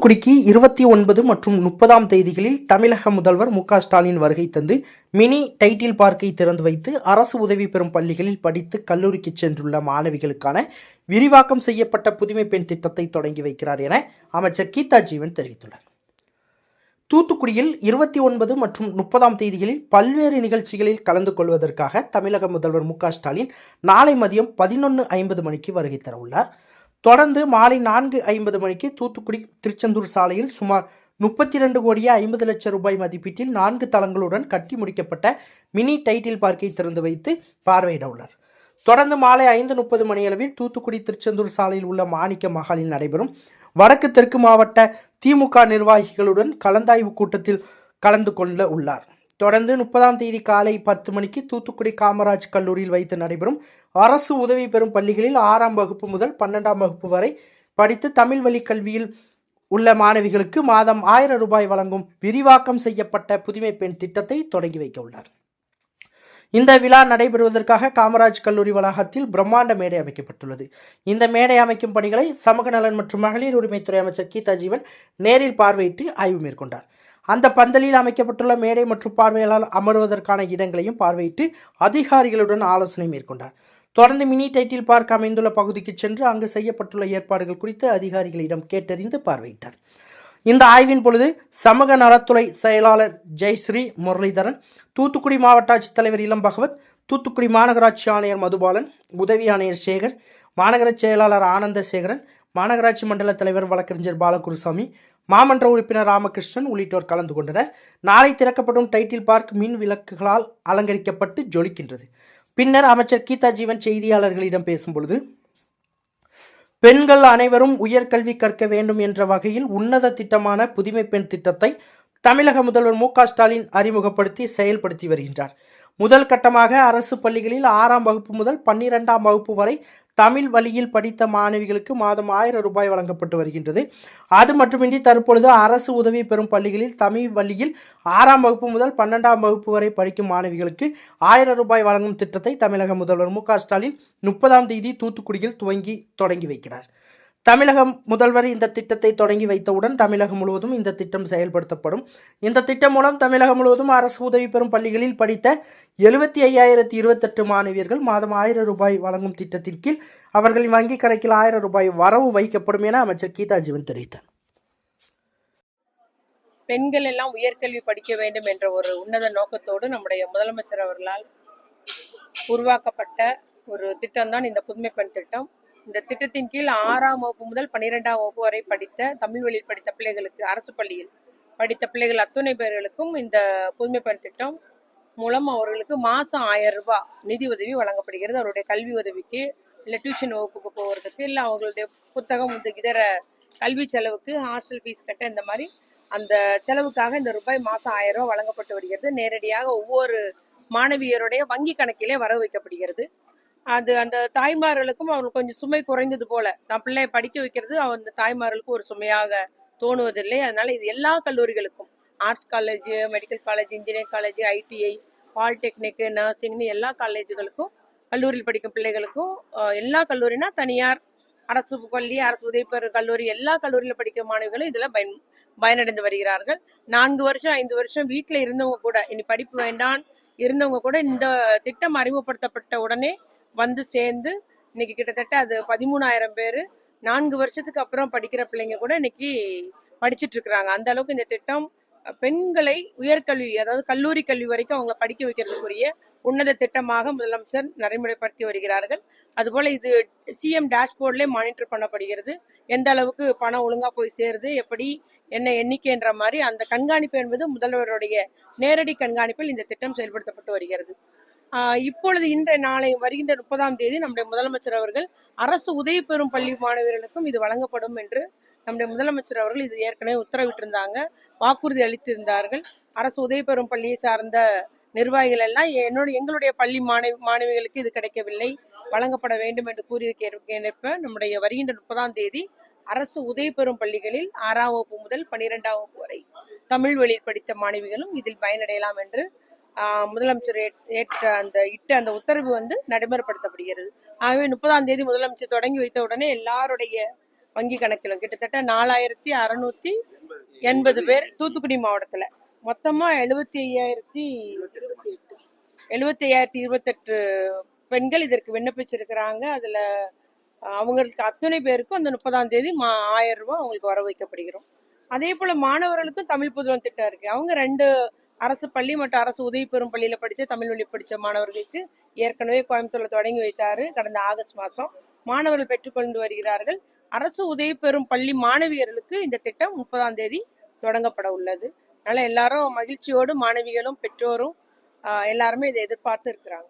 தூத்துக்குடிக்கு இருபத்தி ஒன்பது மற்றும் முப்பதாம் தேதிகளில் தமிழக முதல்வர் மு ஸ்டாலின் வருகை தந்து மினி டைட்டில் பார்க்கை திறந்து வைத்து அரசு உதவி பெறும் பள்ளிகளில் படித்து கல்லூரிக்கு சென்றுள்ள மாணவிகளுக்கான விரிவாக்கம் செய்யப்பட்ட புதுமை பெண் திட்டத்தை தொடங்கி வைக்கிறார் என அமைச்சர் கீதா ஜீவன் தெரிவித்துள்ளார். தூத்துக்குடியில் இருபத்தி ஒன்பது மற்றும் முப்பதாம் தேதிகளில் பல்வேறு நிகழ்ச்சிகளில் கலந்து கொள்வதற்காக தமிழக முதல்வர் மு ஸ்டாலின் நாளை மதியம் பதினொன்று ஐம்பது மணிக்கு வருகை தரவுள்ளார். தொடர்ந்து மாலை நான்கு ஐம்பது மணிக்கு தூத்துக்குடி திருச்செந்தூர் சாலையில் சுமார் முப்பத்தி ரெண்டு கோடியே ஐம்பது லட்சம் ரூபாய் மதிப்பீட்டில் நான்கு தளங்களுடன் கட்டி முடிக்கப்பட்ட மினி டைட்டில் பார்க்கை திறந்து வைத்து பார்வையிட உள்ளார். தொடர்ந்து மாலை ஐந்து முப்பது மணியளவில் தூத்துக்குடி திருச்செந்தூர் சாலையில் உள்ள மாணிக்க மகாலில் நடைபெறும் வடக்கு தெற்கு மாவட்ட திமுக நிர்வாகிகளுடன் கலந்தாய்வு கூட்டத்தில் கலந்து கொள்ள உள்ளார். தொடர்ந்து முப்பதாம் தேதி காலை பத்து மணிக்கு தூத்துக்குடி காமராஜ் கல்லூரியில் வைத்து நடைபெறும் அரசு உதவி பெறும் பள்ளிகளில் ஆறாம் வகுப்பு முதல் பன்னெண்டாம் வகுப்பு வரை படித்து தமிழ் வழி கல்வியில் உள்ள மாணவிகளுக்கு மாதம் ஆயிரம் ரூபாய் வழங்கும் விரிவாக்கம் செய்யப்பட்ட புதுமை பெண் திட்டத்தை தொடங்கி வைக்க உள்ளார். இந்த விழா நடைபெறுவதற்காக காமராஜ் கல்லூரி வளாகத்தில் பிரம்மாண்ட மேடை அமைக்கப்பட்டுள்ளது. இந்த மேடை அமைக்கும் பணிகளை சமூக நலன் மற்றும் மகளிர் உரிமைத்துறை அமைச்சர் கீதா ஜீவன் நேரில் பார்வையிட்டு ஆய்வு மேற்கொண்டார். அந்த பந்தலில் அமைக்கப்பட்டுள்ள மேடை மற்றும் பார்வையாளர் அமர்வதற்கான இடங்களையும் பார்வையிட்டு அதிகாரிகளுடன் ஆலோசனை மேற்கொண்டார். தொடர்ந்து மினி டைட்டில் பார்க் அமைந்துள்ள பகுதிக்கு சென்று அங்கு செய்யப்பட்டுள்ள ஏற்பாடுகள் குறித்து அதிகாரிகளிடம் கேட்டறிந்து பார்வையிட்டார். இந்த ஆய்வின் பொழுது சமூக நலத்துறை செயலாளர் ஜெயஸ்ரீ முரளிதரன் தூத்துக்குடி மாவட்ட ஆட்சித்தலைவர் இளம் பகவத் தூத்துக்குடி மாநகராட்சி ஆணையர் மதுபாலன் உதவி ஆணையர் சேகர் மாநகர செயலாளர் ஆனந்த சேகரன் மாநகராட்சி மண்டல தலைவர் வழக்கறிஞர் பாலகுருசாமி மாமன்ற உறுப்பினர் ராமகிருஷ்ணன் உள்ளிட்டோர் கலந்து கொண்டனர். நாளை திறக்கப்படும் டைட்டில் பார்க் மின் விளக்குகளால் அலங்கரிக்கப்பட்டு ஜொலிக்கின்றது. பின்னர் அமைச்சர் கீதா ஜீவன் செய்தியாளர்களிடம் பேசும்பொழுது பெண்கள் அனைவரும் உயர்கல்வி கற்க வேண்டும் என்ற வகையில் உன்னத திட்டமான புதுமை பெண் திட்டத்தை தமிழக முதல்வர் மு ஸ்டாலின் அறிமுகப்படுத்தி செயல்படுத்தி வருகின்றார். முதல் கட்டமாக அரசு பள்ளிகளில் ஆறாம் வகுப்பு முதல் பன்னிரெண்டாம் வகுப்பு வரை தமிழ் வழியில் படித்த மாணவிகளுக்கு மாதம் ஆயிரம் ரூபாய் வழங்கப்பட்டு வருகின்றது. அது மட்டுமின்றி தற்பொழுது அரசு உதவி பெறும் பள்ளிகளில் தமிழ் வழியில் ஆறாம் வகுப்பு முதல் பன்னெண்டாம் வகுப்பு வரை படிக்கும் மாணவிகளுக்கு ஆயிரம் ரூபாய் வழங்கும் திட்டத்தை தமிழக முதல்வர் மு க ஸ்டாலின் முப்பதாம் தேதி தூத்துக்குடியில் துவங்கி தொடங்கி வைக்கிறார். தமிழக முதல்வர் இந்த திட்டத்தை தொடங்கி வைத்தவுடன் தமிழகம் முழுவதும் இந்த திட்டம் செயல்படுத்தப்படும். இந்த திட்டம் மூலம் தமிழகம் முழுவதும் அரசு உதவி பெறும் பள்ளிகளில் படித்த எழுபத்தி ஐயாயிரத்தி இருபத்தெட்டு மாணவியர்கள் மாதம் ஆயிரம் ரூபாய் வழங்கும் திட்டத்தின் கீழ் அவர்களின் வங்கிக் கணக்கில் ஆயிரம் ரூபாய் வரவு வைக்கப்படும் என அமைச்சர் கீதா ஜீவன் தெரிவித்தார். பெண்கள் எல்லாம் உயர்கல்வி படிக்க வேண்டும் என்ற ஒரு உன்னத நோக்கத்தோடு நம்முடைய முதலமைச்சர் அவர்களால் உருவாக்கப்பட்ட ஒரு திட்டம்தான் இந்த புதுமை பெண் திட்டம். இந்த திட்டத்தின் கீழ் ஆறாம் வகுப்பு முதல் பன்னிரெண்டாம் வகுப்பு வரை படித்த தமிழ் வழியில் படித்த பிள்ளைகளுக்கு அரசு பள்ளியில் படித்த பிள்ளைகள் அத்துணை பேர்களுக்கும் இந்த புதுமை பெண் திட்டம் மூலம் அவர்களுக்கு மாதம் ஆயிரம் ரூபாய் நிதி உதவி வழங்கப்படுகிறது. அவருடைய கல்வி உதவிக்கு இல்லை டியூஷன் வகுப்புக்கு போகிறதுக்கு இல்லை அவங்களுடைய புத்தகம் இந்த இதர கல்வி செலவுக்கு ஹாஸ்டல் ஃபீஸ் கட்ட இந்த மாதிரி அந்த செலவுக்காக இந்த ரூபாய் மாதம் ஆயிரம் ரூபாய் வழங்கப்பட்டு வருகிறது. நேரடியாக ஒவ்வொரு மாணவியருடைய வங்கி கணக்கிலே வர வைக்கப்படுகிறது. அது அந்த தாய்மார்களுக்கும் அவங்களுக்கு கொஞ்சம் சுமை குறைந்தது போல. நான் பிள்ளைய படிக்க வைக்கிறது அந்த தாய்மார்களுக்கு ஒரு சுமையாக தோணுவதில்லை. அதனால இது எல்லா கல்லூரிகளுக்கும். Arts college medical college engineering college ITI polytechnic நர்சிங்னு எல்லா காலேஜுகளுக்கும் கல்லூரியில் படிக்கும் பிள்ளைகளுக்கும் எல்லா கல்லூரினா தனியார் அரசு பள்ளி அரசு உதவி கல்லூரி எல்லா கல்லூரியில் படிக்கிற மாணவிகளும் இதில் பயன் பயனடைந்து வருகிறார்கள். நான்கு வருஷம் ஐந்து வருஷம் வீட்டில் இருந்தவங்க கூட இனி படிப்பு வேண்டாம் இருந்தவங்க கூட இந்த திட்டம் அறிமுகப்படுத்தப்பட்ட உடனே வந்து சேர்ந்து இன்னைக்கு கிட்டத்தட்ட அது பதிமூணாயிரம் பேர். நான்கு வருஷத்துக்கு அப்புறம் படிக்கிற பிள்ளைங்க கூட இன்னைக்கு படிச்சிட்டு இருக்கிறாங்க. அந்த அளவுக்கு இந்த திட்டம் பெண்களை உயர்கல்வி அதாவது கல்லூரி கல்வி வரைக்கும் அவங்க படிக்க வைக்கிறதுக்குரிய உன்னத திட்டமாக முதலமைச்சர் நடைமுறைப்படுத்தி வருகிறார்கள். அதுபோல இது சிஎம் டேஷ்போர்ட்லேயே மானிட்டர் பண்ணப்படுகிறது. எந்த அளவுக்கு பணம் ஒழுங்கா போய் சேருது எப்படி என்ன எண்ணிக்கைன்ற மாதிரி அந்த கண்காணிப்பு என்பது முதல்வருடைய நேரடி கண்காணிப்பில் இந்த திட்டம் செயல்படுத்தப்பட்டு வருகிறது. இப்பொழுது இன்றைய நாளை வருகின்ற முப்பதாம் தேதி நம்முடைய முதலமைச்சர் அவர்கள் அரசு உதவி பெறும் பள்ளி மாணவர்களுக்கும் இது வழங்கப்படும் என்று நம்முடைய முதலமைச்சர் அவர்கள் இது ஏற்கனவே உத்தரவிட்டிருந்தாங்க. வாக்குறுதி அளித்திருந்தார்கள். அரசு உதவி பெறும் பள்ளியை சார்ந்த நிர்வாகிகள் எல்லாம் என்னோட எங்களுடைய பள்ளி மாணவி மாணவிகளுக்கு இது கிடைக்கவில்லை. வழங்கப்பட வேண்டும் என்று கூறியிருக்க ஏற்ப நம்முடைய வருகின்ற முப்பதாம் தேதி அரசு உதவி பெறும் பள்ளிகளில் ஆறாம் வகுப்பு முதல் பன்னிரெண்டாம் வகுப்பு வரை தமிழ் வழியில் படித்த மாணவிகளும் இதில் பயனடையலாம் என்று முதலமைச்சர் ஏற்ற அந்த இட்ட அந்த உத்தரவு வந்து நடைமுறைப்படுத்தப்படுகிறது. ஆகவே முப்பதாம் தேதி முதலமைச்சர் தொடங்கி வைத்த உடனே எல்லாருடைய வங்கி கணக்கிலும் கிட்டத்தட்ட நாலாயிரத்தி அறநூத்தி எண்பது பேர் தூத்துக்குடி மாவட்டத்துல. மொத்தமா எழுபத்தி ஐயாயிரத்தி எழுபத்தி ஐயாயிரத்தி இருபத்தெட்டு பெண்கள் இதற்கு விண்ணப்பிச்சிருக்கிறாங்க. அதுல அவங்களுக்கு அத்தனை பேருக்கும் அந்த முப்பதாம் தேதி மா ஆயிரம் ரூபாய் அவங்களுக்கு வர வைக்கப்படுகிறோம் அதே போல மாணவர்களுக்கும் தமிழ் புதுவன் திட்டம் இருக்கு. அவங்க ரெண்டு அரசு பள்ளி மற்றும் அரசு உதவி பெறும் பள்ளியில் படித்த தமிழ் வழி படித்த மாணவர்களுக்கு ஏற்கனவே கோயம்புத்தூரில் தொடங்கி வைத்தார் கடந்த ஆகஸ்ட் மாதம் மாணவர்கள் பெற்றுக்கொண்டு வருகிறார்கள். அரசு உதவி பெறும் பள்ளி மாணவியர்களுக்கு இந்த திட்டம் முப்பதாம் தேதி தொடங்கப்பட உள்ளது. அதனால் எல்லாரும் மகிழ்ச்சியோடு மாணவிகளும் பெற்றோரும் எல்லாருமே இதை எதிர்பார்த்து இருக்கிறாங்க.